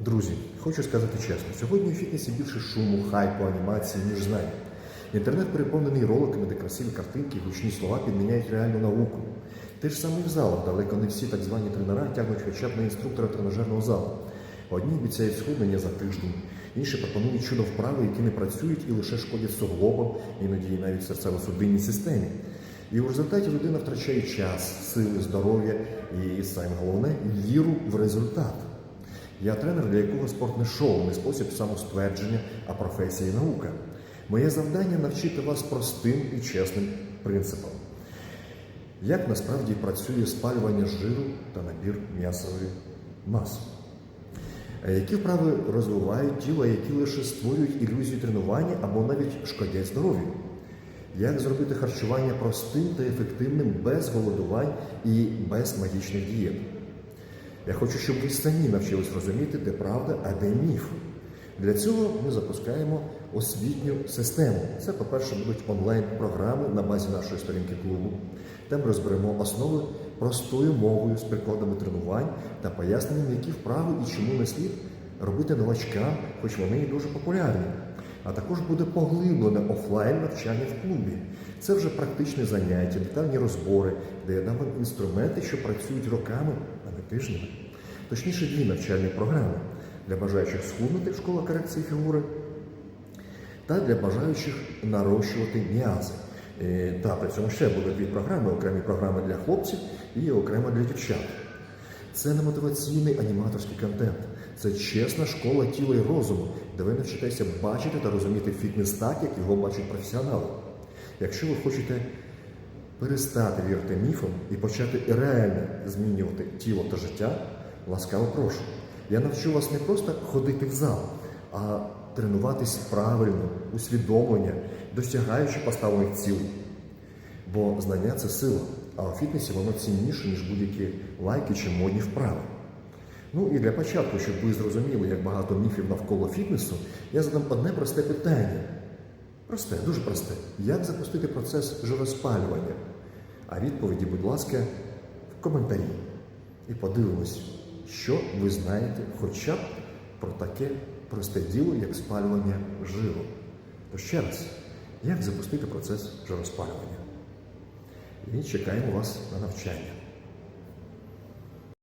Друзі, хочу сказати чесно, сьогодні у фітнесі більше шуму, хайпу, анімації, ніж знань. Інтернет переповнений роликами, де красиві картинки, гучні слова підміняють реальну науку. Те ж саме і в залах, далеко не всі так звані тренера тягнуть хоча б на інструктора тренажерного залу. Одні обіцяють схуднення за тиждень, інші пропонують чудо вправи, які не працюють і лише шкодять суглобам, іноді і навіть серцево-судинній системі. І у результаті людина втрачає час, сили, здоров'я і саме головне віру в результат. Я тренер, для якого спорт не шоу, не спосіб самоствердження, а професія і наука. Моє завдання навчити вас простим і чесним принципам. Як насправді працює спалювання жиру та набір м'ясової маси? Які вправи розвивають тіло, які лише створюють ілюзію тренування або навіть шкодять здоров'ю? Як зробити харчування простим та ефективним без голодувань і без магічних дієт? Я хочу, щоб ви самі навчились розуміти, де правда, а де міф. Для цього ми запускаємо освітню систему. Це, по-перше, будуть онлайн-програми на базі нашої сторінки клубу, де ми розберемо основи простою мовою з прикладами тренувань та поясненням, які вправи і чому не слід робити новачкам, хоч вони і дуже популярні. А також буде поглиблене офлайн навчання в клубі. Це вже практичне заняття, детальні розбори, де я дам вам інструменти, що працюють роками, а не тижнями. Точніше, дві навчальні програми для бажаючих схуднути в школа корекції фігури та для бажаючих нарощувати м'язи. Е, Та при цьому ще буде дві програми: окремі програми для хлопців і окремо для дівчат. Це не мотиваційний аніматорський контент. Це чесна школа тіла і розуму, де ви навчитеся бачити та розуміти фітнес так, як його бачать професіонали. Якщо ви хочете перестати вірити міфам і почати реально змінювати тіло та життя, ласкаво прошу. Я навчу вас не просто ходити в зал, а тренуватись правильно, усвідомлення, досягаючи поставлених цілей. Бо знання це сила, а у фітнесі воно цінніше, ніж будь-які лайки чи модні вправи. Ну і для початку, щоб ви зрозуміли, як багато міфів навколо фітнесу, я задам одне просте питання. Просте, дуже просте. Як запустити процес жироспалювання? А відповіді, будь ласка, в коментарі. І подивимось, що ви знаєте хоча б про таке просте діло, як спалювання жиру. То ще раз, як запустити процес жироспалювання? І чекаємо вас на навчання.